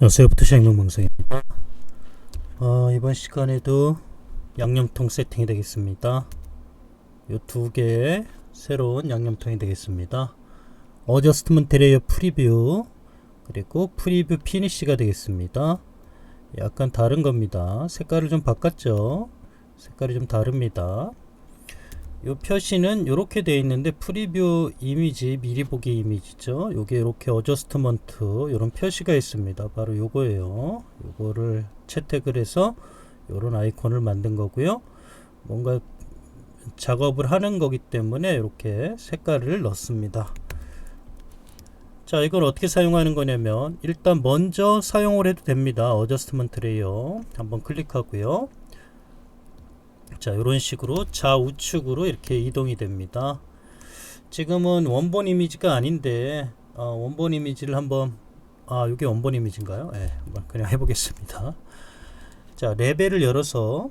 안녕하세요. 부터시 행동방송입니다. 어, 이번 시간에도 양념통 세팅이 되겠습니다. 이 두 개의 새로운 양념통이 되겠습니다. 어저스트먼트 레이어 프리뷰 그리고 프리뷰 피니쉬가 되겠습니다. 약간 다른 겁니다. 색깔을 좀 바꿨죠. 색깔이 좀 다릅니다. 요 표시는 이렇게 되어 있는데 프리뷰 이미지 미리 보기 이미지죠. 요게 이렇게 어저스트먼트 이런 표시가 있습니다. 바로 요거예요. 요거를 채택을 해서 요런 아이콘을 만든 거고요. 뭔가 작업을 하는 거기 때문에 이렇게 색깔을 넣습니다. 자, 이걸 어떻게 사용하는 거냐면 일단 먼저 사용을 해도 됩니다. 어저스트먼트 레이어 한번 클릭하고요. 자 이런 식으로 좌우측으로 이렇게 이동이 됩니다. 지금은 원본 이미지가 아닌데 어, 원본 이미지를 한번 아 이게 원본 이미지인가요? 예, 그냥 해보겠습니다. 자 레벨을 열어서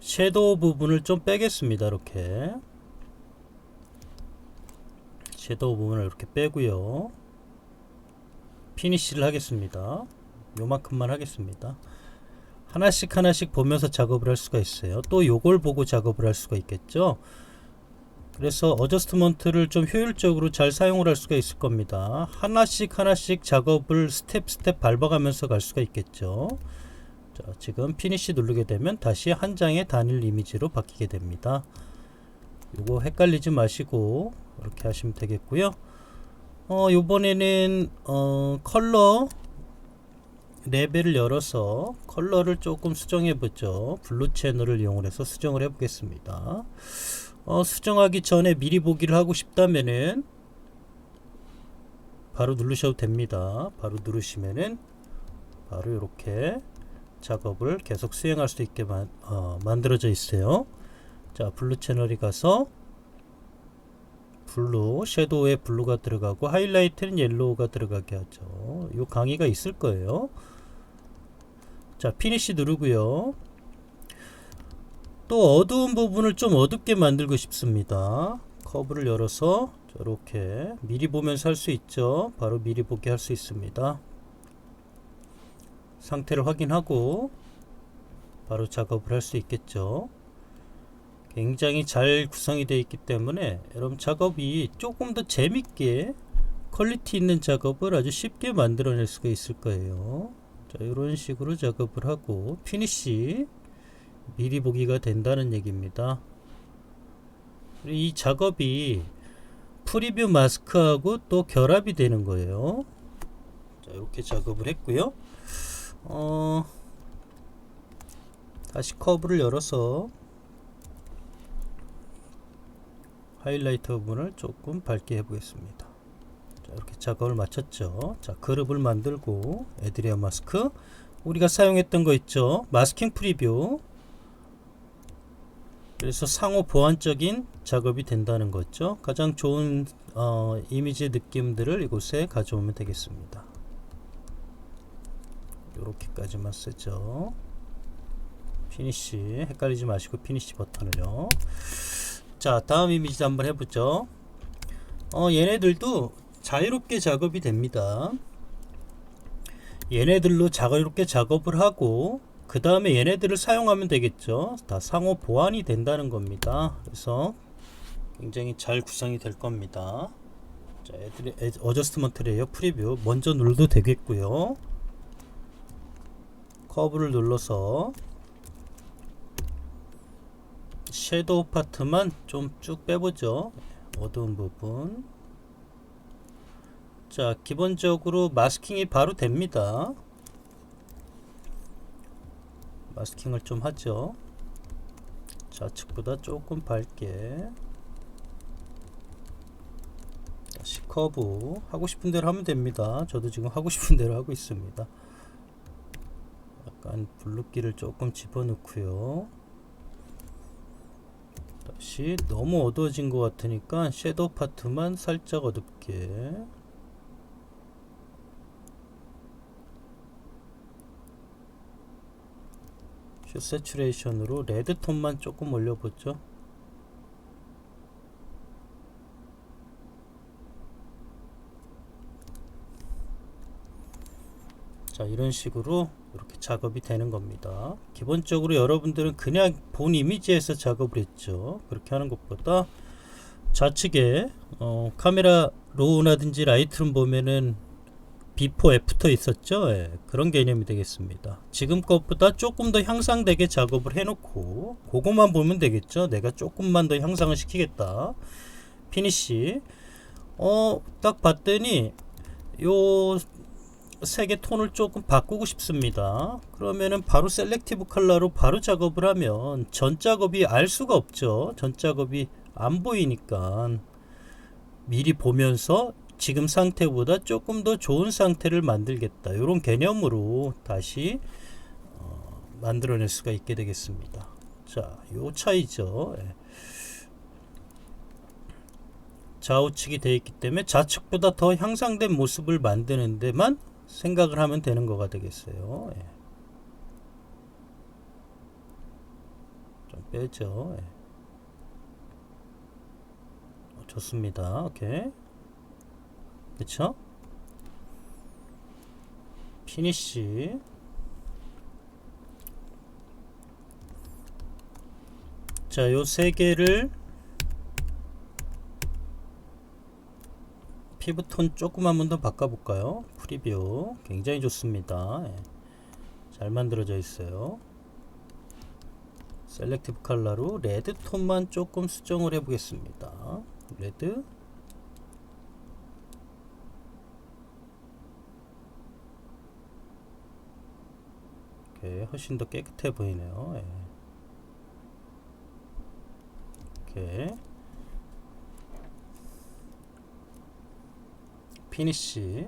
섀도우 부분을 좀 빼겠습니다 이렇게. 섀도우 부분을 이렇게 빼고요. 피니쉬를 하겠습니다. 요만큼만 하겠습니다 하나씩 하나씩 보면서 작업을 할 수가 있어요. 또 요걸 보고 작업을 할 수가 있겠죠. 그래서 어저스트먼트를 좀 효율적으로 잘 사용을 할 수가 있을 겁니다. 하나씩 하나씩 작업을 스텝 스텝 밟아가면서 갈 수가 있겠죠. 자, 지금 피니시 누르게 되면 다시 한 장의 단일 이미지로 바뀌게 됩니다. 요거 헷갈리지 마시고 이렇게 하시면 되겠고요. 어, 요번에는 어, 컬러 레벨을 열어서 컬러를 조금 수정해 보죠. 블루 채널을 이용해서 수정을 해 보겠습니다. 어, 수정하기 전에 미리 보기를 하고 싶다면은 바로 누르셔도 됩니다. 바로 누르시면은 바로 이렇게 작업을 계속 수행할 수 있게 만, 어, 만들어져 있어요. 자, 블루 채널이 가서 블루, 섀도우에 블루가 들어가고 하이라이트는 옐로우가 들어가게 하죠. 이 강의가 있을 거예요. 자 피니시 누르고요. 또 어두운 부분을 좀 어둡게 만들고 싶습니다. 커브를 열어서 저렇게 미리 보면서 할 수 있죠. 바로 미리 보기 할수 있습니다. 상태를 확인하고 바로 작업을 할 수 있겠죠. 굉장히 잘 구성이 되어 있기 때문에 여러분 작업이 조금 더 재밌게 퀄리티 있는 작업을 아주 쉽게 만들어낼 수가 있을 거예요 자, 이런 식으로 작업을 하고 피니시 미리 보기가 된다는 얘기입니다. 이 작업이 프리뷰 마스크하고 또 결합이 되는 거예요. 자, 이렇게 작업을 했고요. 어, 다시 커브를 열어서 하이라이터 부분을 조금 밝게 해보겠습니다. 자, 이렇게 작업을 마쳤죠. 자, 그룹을 만들고 에드리아 마스크 우리가 사용했던 거 있죠. 마스킹 프리뷰 그래서 상호 보완적인 작업이 된다는 거죠. 가장 좋은 어, 이미지 느낌들을 이곳에 가져오면 되겠습니다. 이렇게까지만 쓰죠. 피니시 헷갈리지 마시고 피니시 버튼을요. 자 다음 이미지 한번 해보죠. 어, 얘네들도 자유롭게 작업이 됩니다. 얘네들로 자유롭게 작업을 하고 그 다음에 얘네들을 사용하면 되겠죠. 다 상호 보완이 된다는 겁니다. 그래서 굉장히 잘 구성이 될 겁니다. 자, 애들이 어저스트먼트 레이어 프리뷰 먼저 눌러도 되겠고요. 커브를 눌러서 섀도우 파트만 좀 쭉 빼보죠. 어두운 부분. 자 기본적으로 마스킹이 바로 됩니다. 마스킹을 좀 하죠. 좌측보다 조금 밝게. 다시 커브. 하고 싶은 대로 하면 됩니다. 저도 지금 하고 싶은 대로 하고 있습니다. 약간 블루기를 조금 집어넣고요. 다시 너무 어두워진 것 같으니까 섀도우 파트만 살짝 어둡게 슈 세츄레이션으로 레드톤만 조금 올려보죠. 자 이런 식으로 이렇게 작업이 되는 겁니다. 기본적으로 여러분들은 그냥 본 이미지에서 작업을 했죠. 그렇게 하는 것보다 좌측에 어, 카메라 로우나든지 라이트룸 보면은 비포 애프터 있었죠? 예, 그런 개념이 되겠습니다. 지금 것보다 조금 더 향상되게 작업을 해놓고 그것만 보면 되겠죠? 내가 조금만 더 향상을 시키겠다. 피니시 어딱 봤더니 요 색의 톤을 조금 바꾸고 싶습니다. 그러면은 바로 셀렉티브 컬러로 바로 작업을 하면 전 작업이 알 수가 없죠. 전 작업이 안 보이니까. 미리 보면서 지금 상태보다 조금 더 좋은 상태를 만들겠다. 이런 개념으로 다시 어, 만들어낼 수가 있게 되겠습니다. 자, 요 차이죠. 예. 좌우측이 되어 있기 때문에 좌측보다 더 향상된 모습을 만드는 데만 생각을 하면 되는 거가 되겠어요. 예. 좀 빼죠. 예. 어, 좋습니다. 오케이. 그쵸? 피니쉬. 자, 요 세 개를 피부톤 조금 만더 바꿔볼까요? 프리뷰 굉장히 좋습니다. 예. 잘 만들어져 있어요. 셀렉티브 컬러로 레드 톤만 조금 수정을 해보겠습니다. 레드 오케이, 훨씬 더 깨끗해 보이네요. 예. 오케이. 피니쉬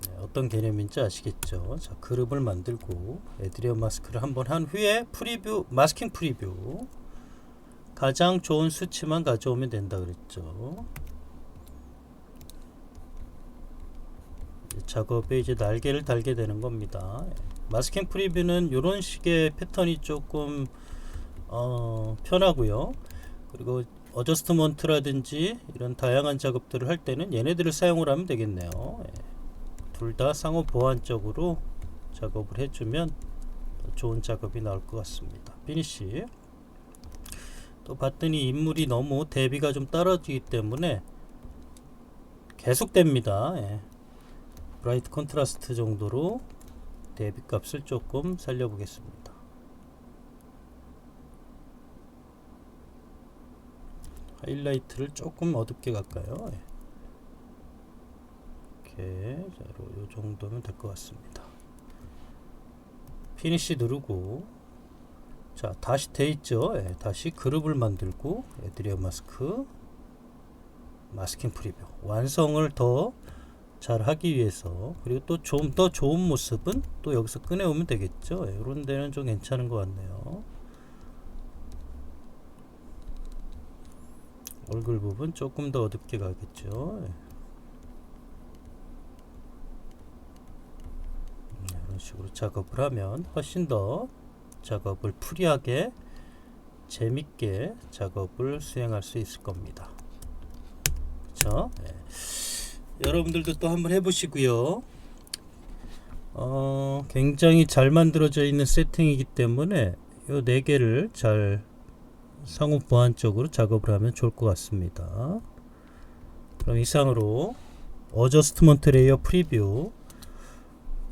네, 어떤 개념인지 아시겠죠? 자, 그룹을 만들고 에드리어 마스크를 한번 한 후에 프리뷰 마스킹 프리뷰 가장 좋은 수치만 가져오면 된다 그랬죠. 이제 작업에 이제 날개를 달게 되는 겁니다. 마스킹 프리뷰는 이런 식의 패턴이 조금 어, 편하고요. 그리고 어저스트먼트라든지 이런 다양한 작업들을 할 때는 얘네들을 사용을 하면 되겠네요. 예. 둘다 상호 보완적으로 작업을 해주면 좋은 작업이 나올 것 같습니다. 피니시 또 봤더니 인물이 너무 대비가 좀 떨어지기 때문에 계속됩니다. 예. 브라이트 컨트라스트 정도로 대비 값을 조금 살려보겠습니다. 하이라이트를 조금 어둡게 갈까요? 예. 이렇게 자, 요 정도면 될 것 같습니다. 피니시 누르고 자 다시 돼 있죠. 예, 다시 그룹을 만들고 에드리어 마스크 마스킹 프리뷰 완성을 더 잘 하기 위해서 그리고 또 좀 더 좋은 모습은 또 여기서 꺼내오면 되겠죠. 예, 이런 데는 좀 괜찮은 것 같네요. 얼굴 부분 조금 더 어둡게 가겠죠. 네, 이런 식으로 작업을 하면 훨씬 더 작업을 프리하게 재밌게 작업을 수행할 수 있을 겁니다. 그쵸? 네. 여러분들도 또 한번 해보시고요. 어, 굉장히 잘 만들어져 있는 세팅이기 때문에 이 네 개를 잘 상호 보완적으로 작업을 하면 좋을 것 같습니다. 그럼 이상으로 어저스트먼트 레이어 프리뷰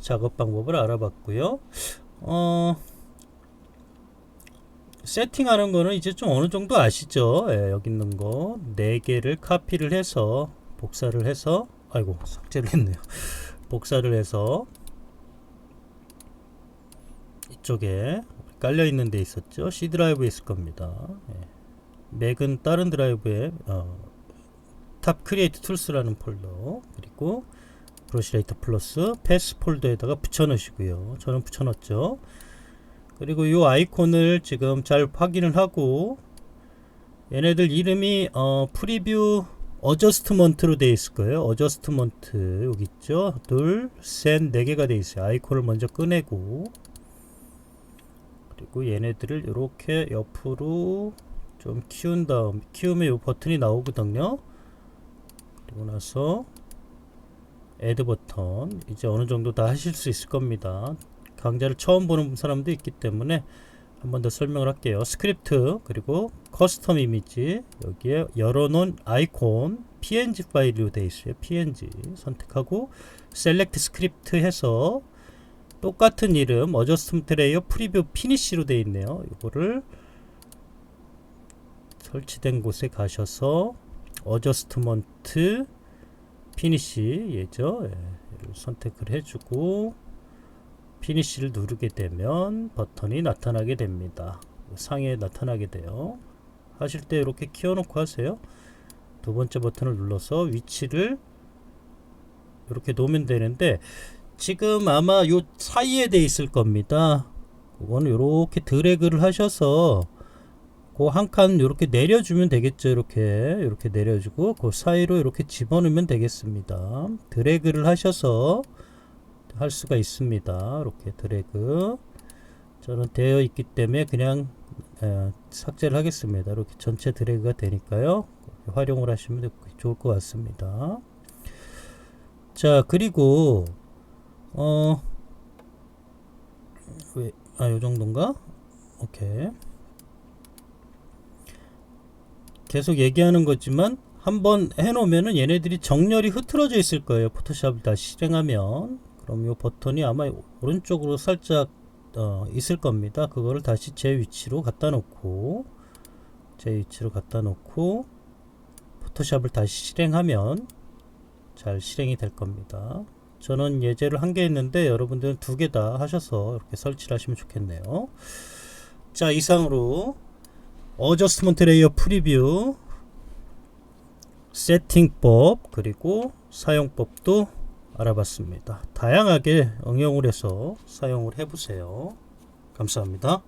작업 방법을 알아봤고요. 어, 세팅하는 거는 이제 좀 어느 정도 아시죠? 예, 여기 있는 거 4개를 카피를 해서 복사를 해서 아이고 삭제를 했네요. 복사를 해서 이쪽에 깔려 있는 데 있었죠. C 드라이브에 있을 겁니다. 예. 맥은 다른 드라이브에 어, 탑 크리에이트 툴스라는 폴더 그리고 브러시레이터 플러스 패스 폴더에다가 붙여 넣으시고요. 저는 붙여 넣었죠. 그리고 이 아이콘을 지금 잘 확인을 하고 얘네들 이름이 어, 프리뷰 어저스트먼트로 되어 있을 거예요. 어저스트먼트 여기 있죠. 둘, 셋, 네 개가 되어 있어요. 아이콘을 먼저 꺼내고 그리고 얘네들을 이렇게 옆으로 좀 키운 다음 키우면 이 버튼이 나오거든요 그리고 나서 애드 버튼 이제 어느 정도 다 하실 수 있을 겁니다. 강좌를 처음 보는 사람도 있기 때문에 한 번 더 설명을 할게요. 스크립트 그리고 커스텀 이미지 여기에 열어놓은 아이콘 png 파일로 되어 있어요. png 선택하고 셀렉트 스크립트 해서 똑같은 이름 어저스트먼트 레이어 프리뷰 피니시로 되어 있네요. 이거를 설치된 곳에 가셔서 어저스트먼트 피니시 예죠. 예, 선택을 해주고 피니시를 누르게 되면 버튼이 나타나게 됩니다. 상에 나타나게 돼요. 하실 때 이렇게 키워놓고 하세요. 두 번째 버튼을 눌러서 위치를 이렇게 놓으면 되는데 지금 아마 요 사이에 돼 있을 겁니다. 그거는 이렇게 드래그를 하셔서 그 한 칸 이렇게 내려주면 되겠죠. 이렇게 이렇게 내려주고 그 사이로 이렇게 집어넣으면 되겠습니다. 드래그를 하셔서 할 수가 있습니다. 이렇게 드래그 저는 되어 있기 때문에 그냥 에, 삭제를 하겠습니다. 이렇게 전체 드래그가 되니까요. 활용을 하시면 좋을 것 같습니다. 자 그리고 어, 왜, 아, 요 정도인가? 오케이. 계속 얘기하는 거지만 한번 해놓으면은 얘네들이 정렬이 흐트러져 있을 거예요. 포토샵을 다시 실행하면. 그럼 요 버튼이 아마 오른쪽으로 살짝 어, 있을 겁니다. 그거를 다시 제 위치로 갖다 놓고 제 위치로 갖다 놓고 포토샵을 다시 실행하면 잘 실행이 될 겁니다. 저는 예제를 한 개 했는데 여러분들은 두 개 다 하셔서 이렇게 설치를 하시면 좋겠네요. 자 이상으로 어저스트먼트 레이어 프리뷰 세팅법 그리고 사용법도 알아봤습니다. 다양하게 응용을 해서 사용을 해보세요. 감사합니다.